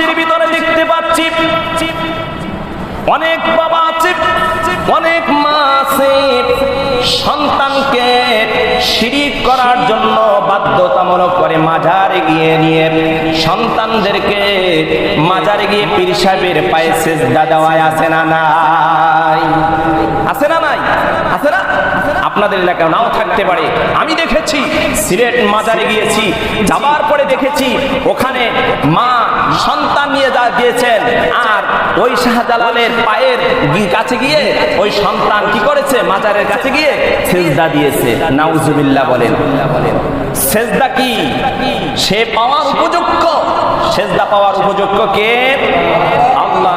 দেশের ভিতরে দেখতে পাচ্ছি। অনেক বাবা আছে, অনেক মা আছে। সন্তানকে শিরিক করার জন্য বাধ্যতামূলক করে মাজারে গিয়ে নিয়ে সন্তানদেরকে মাজারে গিয়ে পীর সাহেবের পায়ে সেজদা দেওয়ায় আছে না নাই? আছে না নাই? আছে না? আপনাদের এলাকায় নাও থাকতে পারে। আমি দেখেছি, সিলেট মাজারে গিয়েছি, যাবার পরে দেখেছি, ওখানে মা সন্তান নিয়ে যা গিয়েছেন, আর ওই শাহজালালের পায়ের কাছে গিয়ে ওই সন্তান কি করেছে? মাজারের কাছে গিয়ে সেজদা দিয়েছে। নাউজুবিল্লাহ বলেন। সেজদা কি? সে পাওয়ার উপযুক্ত। সেজদা পাওয়ার উপযুক্ত কে? আল্লাহ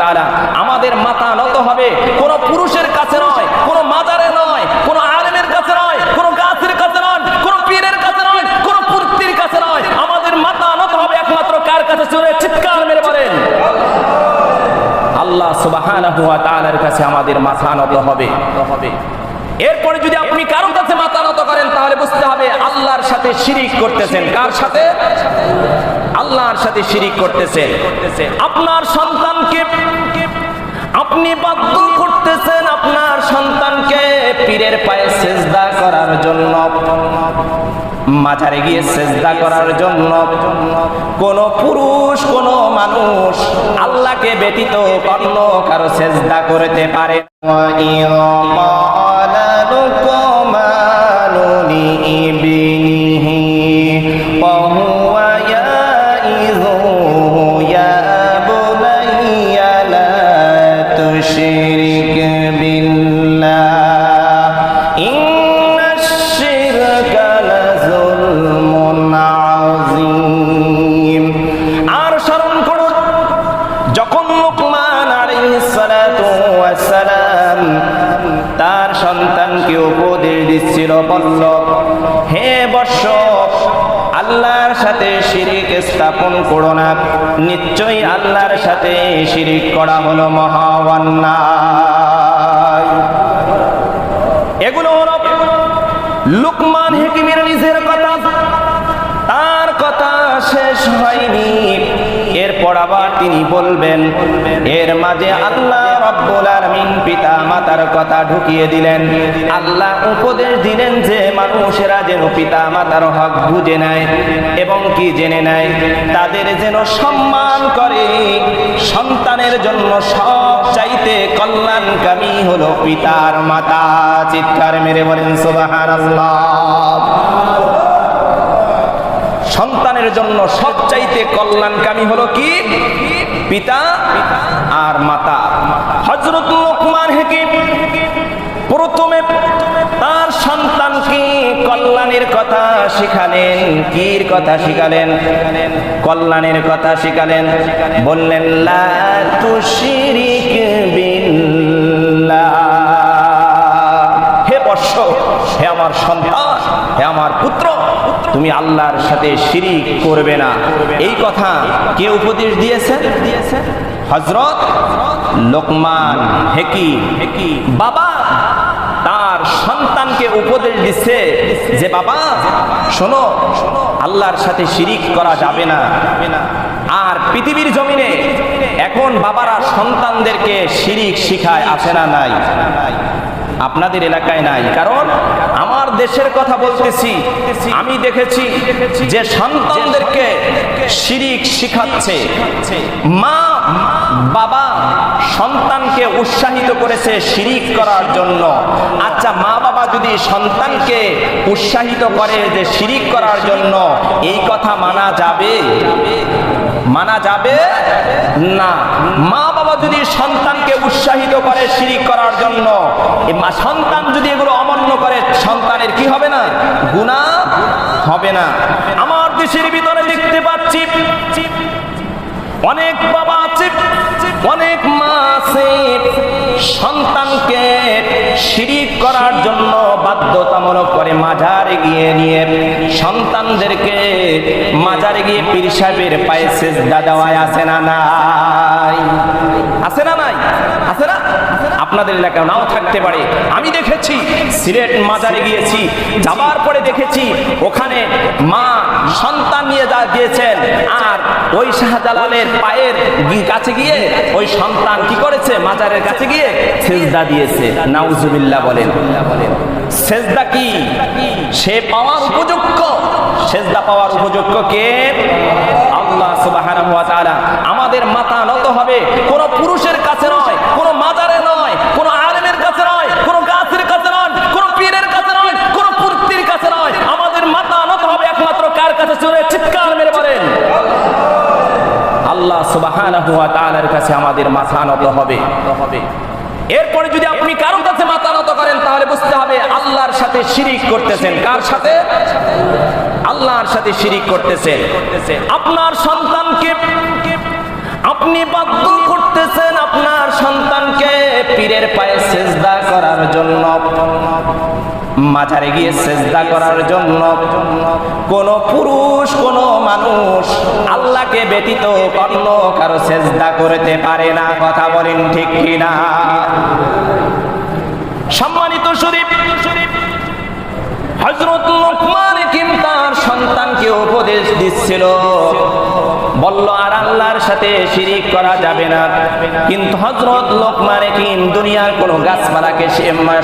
তাআলা। আমাদের মাথা নত হবে। কোন পুরুষের কাছে নয় কোন মাজারে নয় কোন আলেমের কাছে নয় কোন গাছের কাছে নয় কোন পীরের কাছে নয় কোন পুর্তির কাছে নয় আমাদের মাথা নত হবে একমাত্র কার এরপরে যদি আপনি কারও কাছে মাথা নত করেন, তাহলে বুঝতে হবে আল্লাহর সাথে শিরিক করতেছেন। কার সাথে? আল্লাহর সাথে শিরিক করতেছেন। আপনার সন্তানকে আপনি বাধ্য করতেছেন আপনার সন্তানকে পীরের পায়ে সেজদা করার জন্য। মাঝারে গিয়ে সেজদা করার জন্য কোন পুরুষ, কোন মানুষ আল্লাহকে ব্যতীত অন্য কারও সেজদা করতে পারে হে বর্ষ আল্লাহর সাথে শিরিক স্থাপন করো না। নিশ্চয়ই আল্লাহর সাথে শিরিক করা হলো মহা অন্যায় এগুলো লুকমান হেকিমের নিজের কথা। তার কথা শেষ হয়নি। আবার তিনি বলবেন, এর মাঝে আল্লাহ রব্বুল আলামিন পিতা মাতার কথা ঢুকিয়ে দিলেন। আল্লাহ উপদেশ দিলেন যে, মানুষেরা যেন পিতা মাতার হক বুঝে নেয় এবং কি জেনে নেয়? তাদের যেন সম্মান করে। সন্তানের জন্য সব চাইতে কল্যাণকামী হলো পিতার মাতা। চিৎকার মেরে বলেন, সুবহানাল্লাহ। সন্তানের জন্য সবচাইতে কল্যাণকামী হলো কি? পিতা আর মাতা। হজরত লোকমান হেকিম প্রথমে তার সন্তানকে কল্যাণের কথা শিখালেন। কির কথা শিখালেন? কল্যাণের কথা শিখালেন। বললেন, লা তুশরিক বিল্লাহ। তুমি আল্লাহর সাথে শিরিক করবে না। এই কথা কে উপদেশ দিয়েছেন হজরত লোকমান হেকি। হেকি বাবা তার সন্তানকে উপদেশ দিচ্ছে যে, বাবা, শোনো, আল্লাহর সাথে শিরিক করা যাবে না। আর পৃথিবীর জমিনে এখন বাবারা সন্তানদেরকে শিরিক শিখায় আছে না নাই। আপনাদের এলাকায় নাই। কারণ আমার দেশের কথা বলতেছি, আমি দেখেছি যে সন্তানদেরকে শিরিক শিখাচ্ছে। মা, বাবা সন্তানকে উৎসাহিত করেছে শিরিক করার জন্য। আচ্ছা মা, বাবা যদি সন্তানকে উৎসাহিত করে যে শিরিক করার জন্য, এই কথা মানা যাবে? মানা যাবে না। মা, বাবা যদি করে শিরিক করার জন্য। সন্তান যদি এগুলো অমান্য করে, সন্তানের কি হবে না? গুণা হবে না। আমার দেশের ভিতরে দেখতে পাচ্ছি, অনেক বাবা আছে, অনেক মা আছে। সন্তানকে শিরিক করার জন্য বাধ্যতামূলক করে মাঝারে গিয়ে নিয়ে সন্তানদেরকে মাঝারে গিয়ে পীর সাহেবের পায়ে সেজদা দেওয়ায় আছে না নাই? আপনাদের এলাকায় নাও থাকতে পারে। আমি দেখেছি, সিলেট মাজারে গিয়েছি, যাবার পরে দেখেছি, ওখানে মা সন্তান নিয়ে যা গিয়েছেন, আর ওই শাহজালালের পায়ের কাছে গিয়ে ওই সন্তান কি করেছে? মাজারের কাছে গিয়ে সেজদা দিয়েছে। নাউজুবিল্লাহ বলেন। সেজদা কি? সে পাওয়ার উপযুক্ত। সেজদা পাওয়ার উপযুক্ত কে? আল্লাহ তাআলা। আমাদের মাথা নত হবে। কোন পুরুষের কাছে নয় কোন মাজারে নয় কোন আলেমের কাছে নয় কোন গাছের কাছে নয় কোন পীরের কাছে নয় কোন পুর্তির কাছে নয় আমাদের মাথা নত হবে একমাত্র কার কাছে চলে চিৎকার মেরে বলেন আল্লাহ সুবহানাহু ওয়া তাআলার কাছে আমাদের মাথা নত হবে। এরপরে যদি আপনি কারও কাছে মাথা নত করেন, তাহলে বুঝতে হবে আল্লাহর সাথে শিরিক করতেছেন। কার সাথে? আল্লাহর সাথে শিরিক করতেছেন। আপনার সন্তানকে আপনি বাধ্য করতেছেন আপনার সন্তানকে পীরের পায়ে সেজদা করার জন্য। মাঝারে গিয়ে সেজদা করার জন্য কোন পুরুষ, কোন মানুষ আল্লাহকে ব্যতীত অন্য কারও সেজদা করতে পারে না। কথা বলেন ঠিক কিনা? সম্মানিত শরীফ হজরত লোকমান কিম তার সন্তানকে উপদেশ দিচ্ছিল। বলল, আর আল্লাহর সাথে শিরিক করা যাবে না। কিন্তু হজরত লোকমান কিম দুনিয়ার কোন গাছপালাকে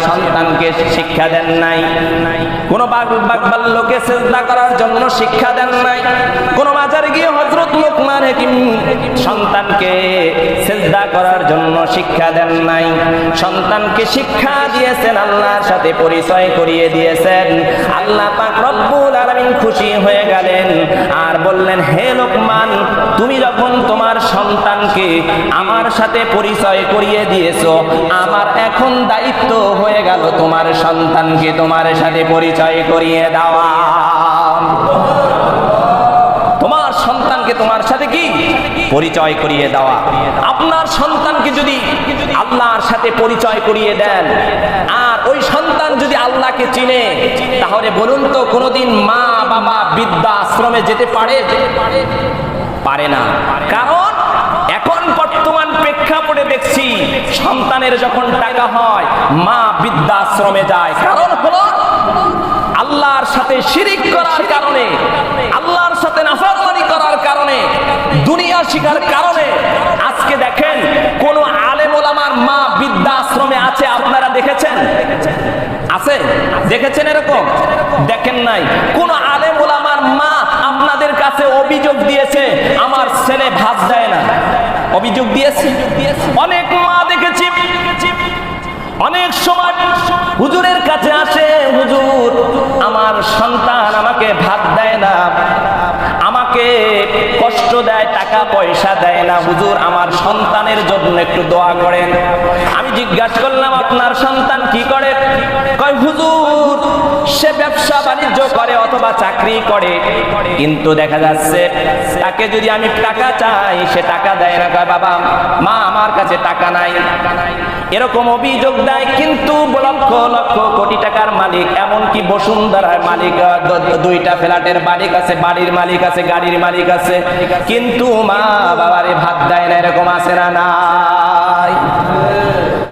সন্তানকে শিক্ষা দেন নাই। কোন বাগবাল্যকে চেষ্টা করার জন্য শিক্ষা দেন নাই। কোন বাজারে গিয়ে হজরত লোকমান হাকিম সন্তানকে সেজদা করার জন্য শিক্ষা দেন নাই। সন্তানকে শিক্ষা দিয়েছেন, আল্লাহর সাথে পরিচয় করিয়ে দিয়েছেন। আল্লাহ পাক রব্বুল আলামিন খুশি হয়ে গেলেন আর বললেন, হে লোকমান তুমি যখন তোমার সন্তানকে আমার সাথে পরিচয় করিয়ে দিয়েছ, আমার এখন দায়িত্ব হয়ে গেল তোমার সন্তানকে তোমার সাথে পরিচয় করিয়ে দেওয়া। তোমার সন্তানকে তোমার সাথে কি? পরিচয় করিয়ে দেওয়া। আপনার সন্তানকে যদি আল্লাহর সাথে পরিচয় করিয়ে দেন, আর ওই সন্তান যদি আল্লাহকে চিনে, তাহলে বলুন তো কোনোদিন মা বাবা বৃদ্ধা আশ্রমে যেতে পারে? পারে না। কারণ এখন বর্তমান প্রেক্ষাপটে দেখছি সন্তানের যখন টাকা হয়, মা বৃদ্ধাশ্রমে যায়। কারণ হলো আল্লাহর সাথে শিরিক করার কারণে, আল্লাহর সাথে নাফরমানি করার কারণে, দুনিয়া শিখার কারণে আজকে দেখেন কোন আলেম ওলামার মা বৃদ্ধাশ্রমে আছে, আপনারা দেখেছেন? আছে? দেখেছেন এরকম? দেখেন নাই। কোন আলেম ওলামার মা আপনাদের কাছে অভিযোগ দিয়েছে, আমার ছেলে ভাত দেয় না। অভিযোগ দিয়েছে? অনেক মা দেখেছি। অনেক সময় হুজুরের কাছে আসে, হুজুর, আমার সন্তান আমাকে ভাত দেয় টাকা পয়সা দেয় না। হুজুর, আমার সন্তানের জন্য একটু দোয়া করেন। আমি জিজ্ঞাসা করলাম, আপনার সন্তান কি করে? কয়, হুজুর, সে ব্যবসা বাণিজ্য করে অথবা চাকরি করে। কিন্তু দেখা যাচ্ছে, তাকে যদি আমি টাকা চাই, সে টাকা দেয় না। কয়, বাবা, মা, আমার কাছে টাকা নাই। এরকম অভিযোগ দেয়, কিন্তু লক্ষ লক্ষ কোটি টাকার মালিক, এমনকি বসুন্ধরার মালিক দুইটা ফ্ল্যাটের মালিক আছে, বাড়ির মালিক আছে, গাড়ির মালিক আছে, কিন্তু মা বাবারে ভাত দেয় না, এরকম আছে না না।